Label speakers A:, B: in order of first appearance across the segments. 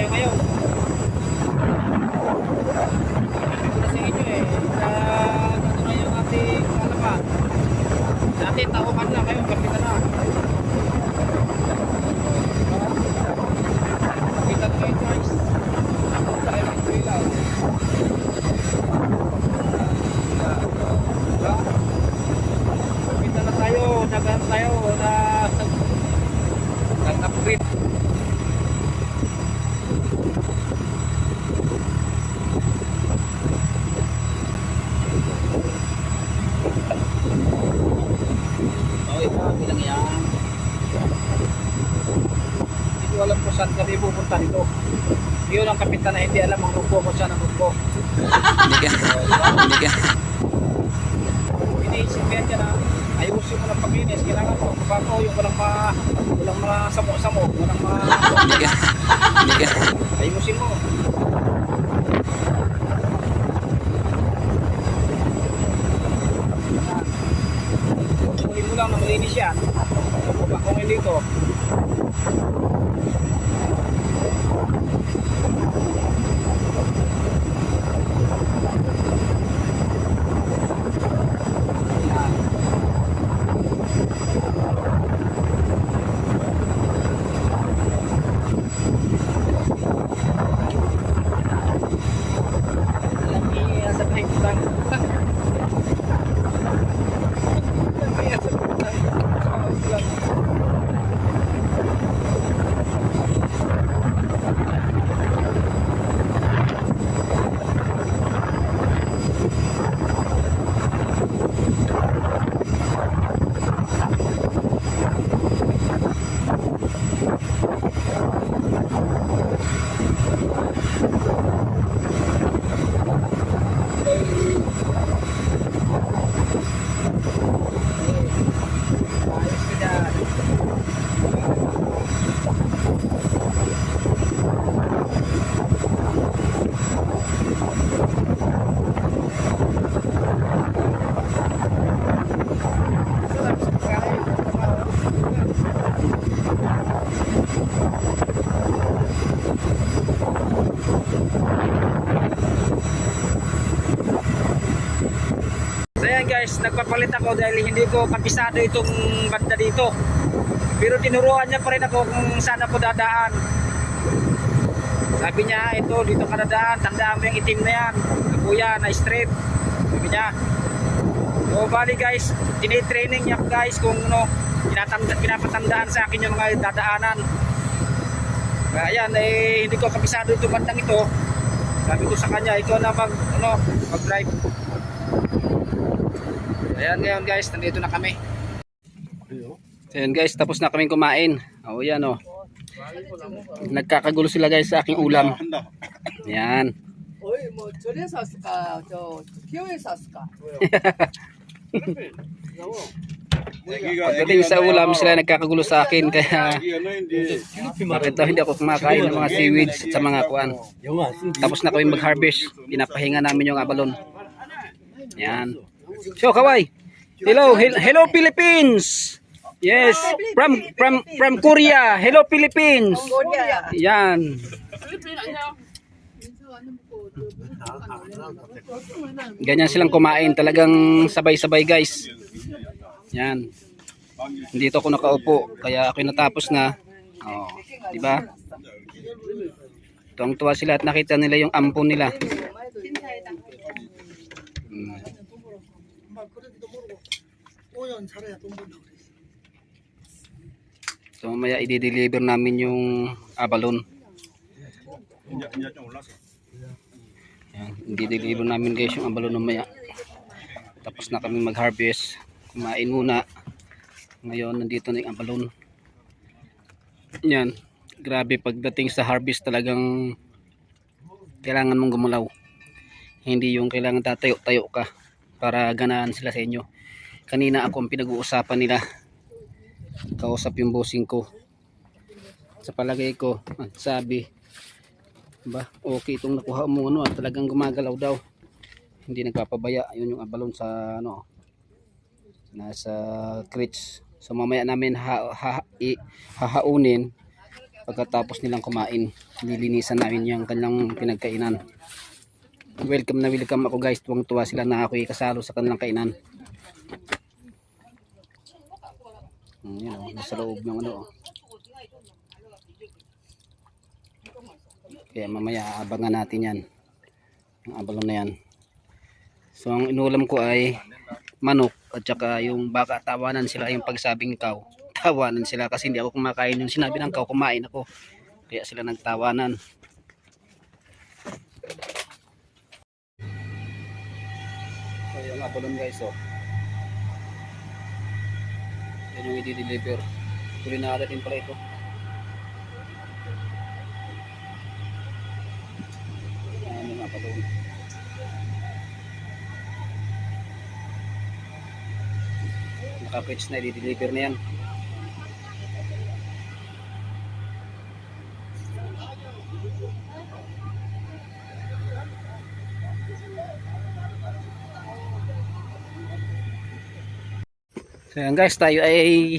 A: tayo ngayon. Sabi ko na sa inyo eh, na ano na yung ating alaman. Dati tauhan na kayo, kapitan na. Kapitan kayo guys. Tayo ng ilaw. Diba? Kapitan na tayo, nagano tayo na nag-upgrade. Okay, kami lang yan. Hindi ko alam kung saan kami pupunta dito. Kapitan na hindi alam ang grupo kung saan ang grupo.
B: Hindi ka. Hindi ka.
A: Iniisip yan dyan ha. Ayusin mo ng paglinis. Kailangan mo. Kapako yung walang mga, walang mga samo-samo. Walang mga...
B: Hindi ka. Hindi ka.
A: Ayusin mo. Huli mo lang na malinis yan. Kung hindi ko. Yan. Lagi sa pahimutan. Lagi sa pahimutan. Ayos ka dyan. Sarap sa pagkain. So yan guys, nagpapalit ako dahil hindi ko kapisado itong banda dito. Pero tinuruan niya pa rin ako kung saan ako dadaan. Sabi niya, ito, dito ka dadaan, tandaan mo yung itim na yan. Ako yan, na straight. Sabi niya. So bali guys, tinitraining niya guys kung ano, pinatanda, pinapatandaan sa akin yung mga dadaanan. Kaya yan, eh, hindi ko kapisado itong bandang ito. Sabi ko sa kanya, ikaw na mag, ano, mag-drive. Ayan ngayon guys, nandito na kami. Ayan guys, tapos na kaming kumain. Oh, yan. Oh. Nagkakagulo sila guys sa aking ulam. Ayan.
C: Oy, mo, 저리 샀을까? 저 기호에 샀을까?
A: Pagdating sa ulam sila nagkakagulo sa akin kaya bakit daw hindi ako kumakain ng mga seaweeds at sa mga kuan. Tapos na kami mag-harvest, pinapahinga namin yung abalon. Yan. So, Kawai. Hello, hel- hello Philippines. Yes, from from from Korea. Hello Philippines. Yan. Ganyan silang kumain, talagang sabay-sabay guys. Yan. Dito ako nakaupo, kaya ako natapos na. Oh, di ba? Tuwang-tuwa sila at nakita nila yung ampon nila. So mamaya i-deliver namin yung abalon. Yan, i-deliver namin guys yung abalon mamaya. Tapos na kami mag-harvest. Kumain muna. Ngayon nandito na yung abalon. Yan. Grabe pagdating sa harvest talagang kailangan mong gumalaw. Hindi yung kailangan tatayo-tayo ka para ganaan sila sa inyo. Kanina ako ang pinag-uusapan nila. Kausap yung bossing ko. Sa palagay ko, ah, sabi, ba, okay itong nakuha mo ano, ah, talagang gumagalaw daw. Hindi nagpapabaya. Yun yung abalon sa ano, nasa crates. So mamaya namin ha, ha, i, hahaunin pagkatapos nilang kumain. nilinisan namin yung kanilang pinagkainan welcome na welcome ako guys tuwang tuwa sila na ako kasalo sa kanilang kainan Hmm, yun o, nasa loob ng ano oh. kaya mamaya abangan natin yan. Yung abalon na yan. So ang inulam ko ay manok at saka yung baka tawanan sila yung pagsabing kaw. Tawanan sila kasi hindi ako kumakain. Yung sinabi ng kaw kumain ako. Kaya sila nagtawanan. So yung abalon guys oh yan yung i-deliver kulinara din pala ito. Yan yung abalon naka-page na i-deliver na yan So yan guys, tayo ay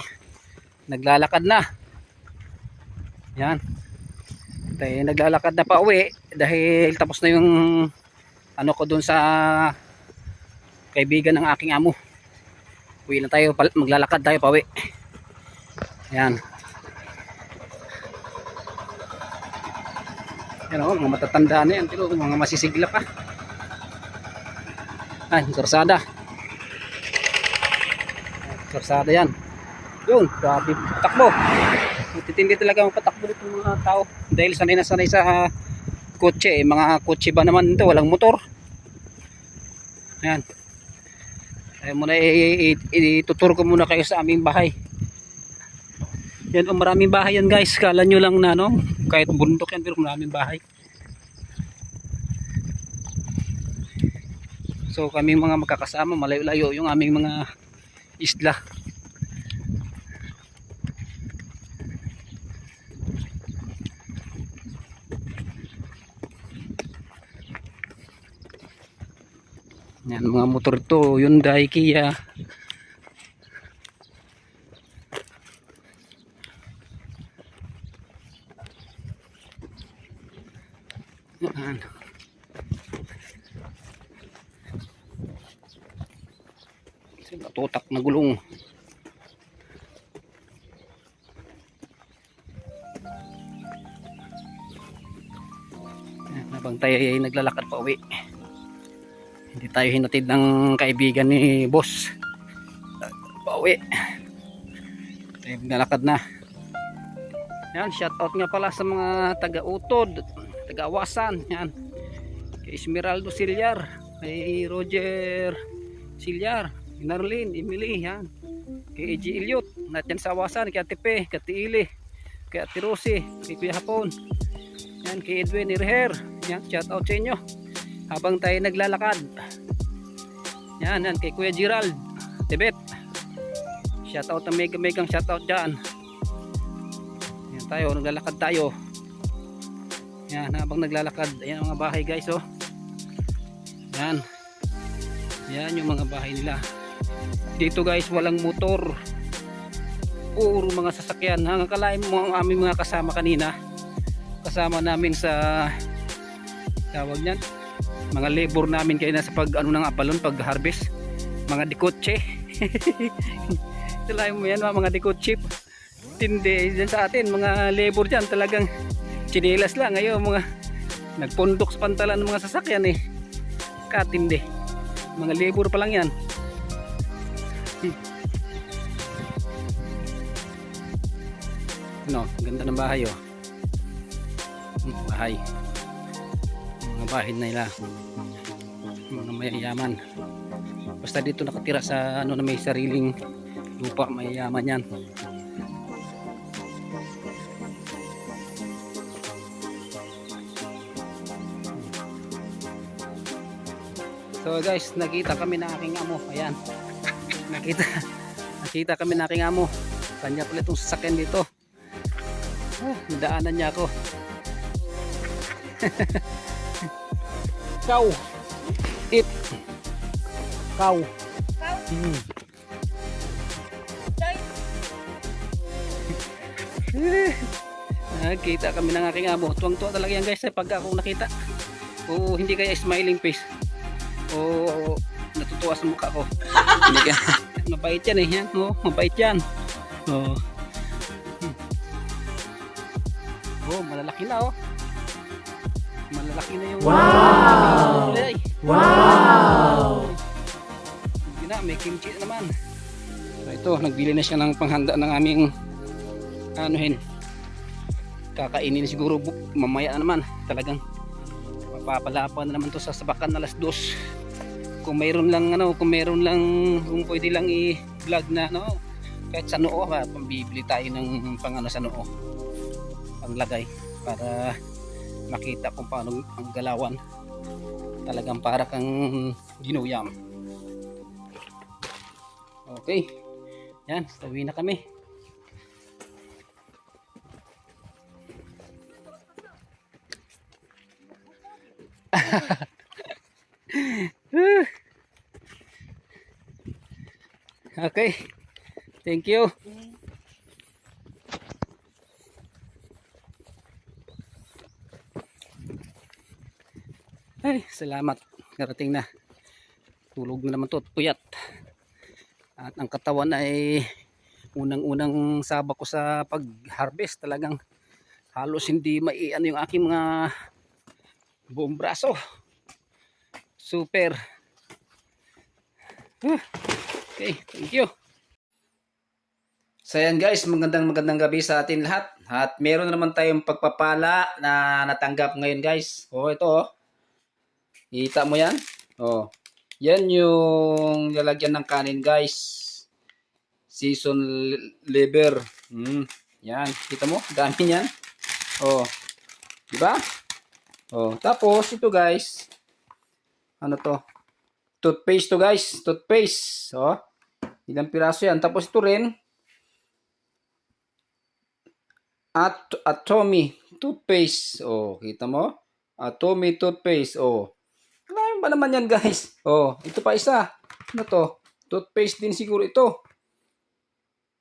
A: naglalakad na. Yan. Tayo ay naglalakad na pa uwi dahil tapos na yung ano ko dun sa kaibigan ng aking amo. Uwi na tayo, maglalakad tayo pa uwi. Yan. Yan o, mga matatanda na yan. Pero mga masisigla pa. Ay, karsada. Karsada yan. Yun, grabe takbo. Titindi talaga ang patakbo nito mga tao. Dahil sanay na sanay sa ah, kotse. Eh, mga kotse ba naman ito, walang motor. Ayan. Ay muna ituturo ko muna kayo sa aming bahay. Yan, oh, maraming bahay yan guys. Kala nyo lang na no, kahit bundok yan pero maraming bahay. So kaming mga magkakasama, malayo-layo yung aming mga isla. Yan mga motor to, Hyundai, Kia. Yan. Tutak na gulong. Yan, Habang tayo ay naglalakad pa uwi. Hindi tayo hinatid ng kaibigan ni boss. Pauwi. Tayo naglalakad na. Yan, shout out nga pala sa mga taga-utod, taga-awasan. Yan. Kay Esmeraldo Silyar, kay Roger Silyar, Narlene, Emily, yan. Kay AG Ilyot, natyan sa awasan, kay Ate Pe, kay Ate Ili, kay Ate Rosie, kay Kuya Hapon. Yan, kay Edwin Irher. Yan, shout out sa inyo. Habang tayo naglalakad. Yan yan kay Kuya Gerald Tibet shout out na mega megang shout out dyan. Yan tayo naglalakad tayo. Yan habang naglalakad ayan mga bahay guys oh. Yan. Yan yung mga bahay nila dito guys walang motor. Puro mga sasakyan. Hanggang kalain mo ang aming mga kasama kanina. Kasama namin sa tawag niyan? Mga labor namin kayo na sa pag ano ng apalon pag harvest mga dikotse. Sila mo yan mga, mga dikotse. Tindi dyan sa atin mga labor dyan. Talagang chinelas lang. Ngayon mga nagpundok sa pantalan ng mga sasakyan eh. Katindi. Mga labor pa lang yan ano ganda ng bahay oh. Hmm, bahay. Mga bahay na nila. Mga mayayaman. Basta dito nakatira sa ano na may sariling lupa mayayaman yan. So guys nakita kami na aking amo. Ayan. Nakita nakita kami na aking amo. Kanya pala itong sasakyan dito oh, nadaanan niya ako Cow. It. Cow.
C: Cow?
A: Hmm. Nakita kami ng aking amo. Tuwang-tuwa talaga yan guys eh, pag ako nakita. O hindi kaya smiling face. O natutuwa sa mukha ko. Mabait yan eh. Yan. Oh, mabait yan. Oh. Oh, malalaki na oh. Malalaki na yung Wow! Wow! Hindi na, may kimchi na naman. So ito, nagbili na siya ng panghanda ng aming anuhin. Kakainin siguro mamaya na naman. Talagang mapapalapan na naman to sa sabakan alas dos kung mayroon lang ano kung mayroon lang kung pwede lang i-vlog na no kahit sa noo ha pambibili tayo ng pang ano sa noo panglagay para makita kung paano ang galawan talagang para kang ginuyam okay yan sabi na kami Okay. Thank you. Ay, salamat. Karating na. Tulog na naman to at puyat. At ang katawan ay unang-unang sabak ko sa pag-harvest. Talagang halos hindi maiano yung aking mga buong braso. Super. Okay, thank you. So yan guys, magandang magandang gabi sa atin lahat. At meron na naman tayong pagpapala na natanggap ngayon guys. Oh, ito oh. Kita mo yan? Oh. Yan yung lalagyan ng kanin guys. Season liver. Hmm. Yan, kita mo? Dami yan. Oh. Di ba? Oh, tapos ito guys. Ano to? toothpaste to guys. Toothpaste. Oh. Ilang piraso yan. Tapos ito rin. At Atomy toothpaste. Oh, kita mo? Atomy toothpaste. Oh. Kailangan ba naman yan guys? Oh, ito pa isa. Ano to? Toothpaste din siguro ito.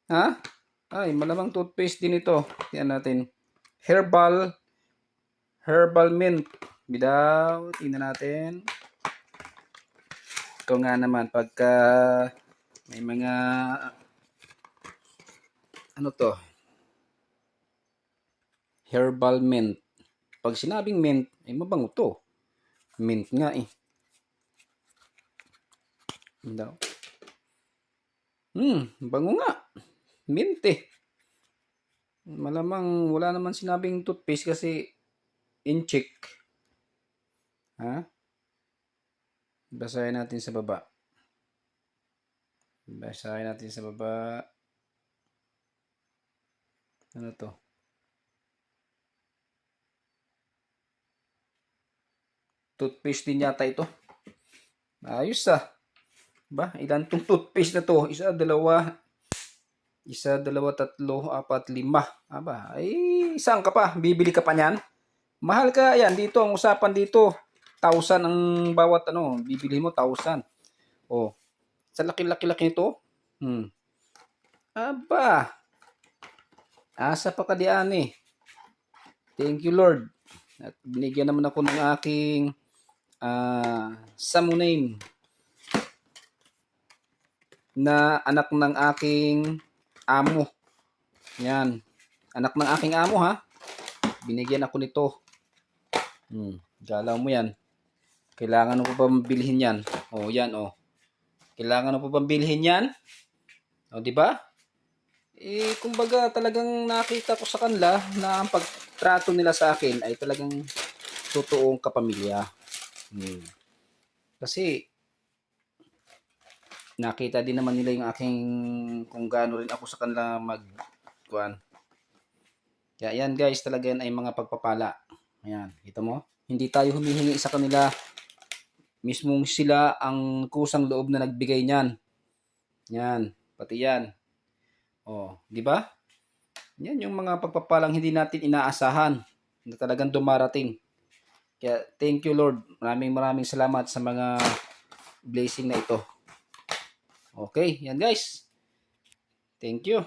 A: Ha? Ay, malamang toothpaste din ito. Yan natin. Herbal Herbal mint. Bidaw. Tingnan natin ito nga naman pagka may mga ano to herbal mint pag sinabing mint ay mabango to mint nga eh daw hmm bango nga mint eh malamang wala naman sinabing toothpaste kasi inchik ha Basahin natin sa baba. Basahin natin sa baba. Ano to? Toothpaste din yata ito. Ayos ah. Ba, ilan tong toothpaste na to? Isa, dalawa, isa, dalawa, tatlo, apat, lima. Aba, ay, saan ka pa? Bibili ka pa niyan? Mahal ka yan. Dito, ang usapan dito, 1,000 ang bawat ano, bibili mo 1,000. Oh. Sa laki-laki-laki nito. Hmm. Aba. Asa pa kadian eh. Thank you Lord. At binigyan naman ako ng aking uh, samunin na anak ng aking amo. Yan. Anak ng aking amo ha. Binigyan ako nito. Hmm. Galaw mo yan. Kailangan mo pa bilhin yan? O, oh, yan, o. Oh. Kailangan mo pa bilhin yan? O, oh, di ba? Eh, kumbaga talagang nakita ko sa kanila na ang pagtrato nila sa akin ay talagang totoong kapamilya. Hmm. Kasi, nakita din naman nila yung aking kung gaano rin ako sa kanila mag kuan. Kaya yan guys, talaga yan ay mga pagpapala. Ayan, kita mo? Hindi tayo humihingi sa kanila mismong sila ang kusang loob na nagbigay niyan. Yan, pati yan. Oh, di ba? Yan yung mga pagpapalang hindi natin inaasahan na talagang dumarating. Kaya thank you Lord. Maraming maraming salamat sa mga blessing na ito. Okay, yan guys. Thank you.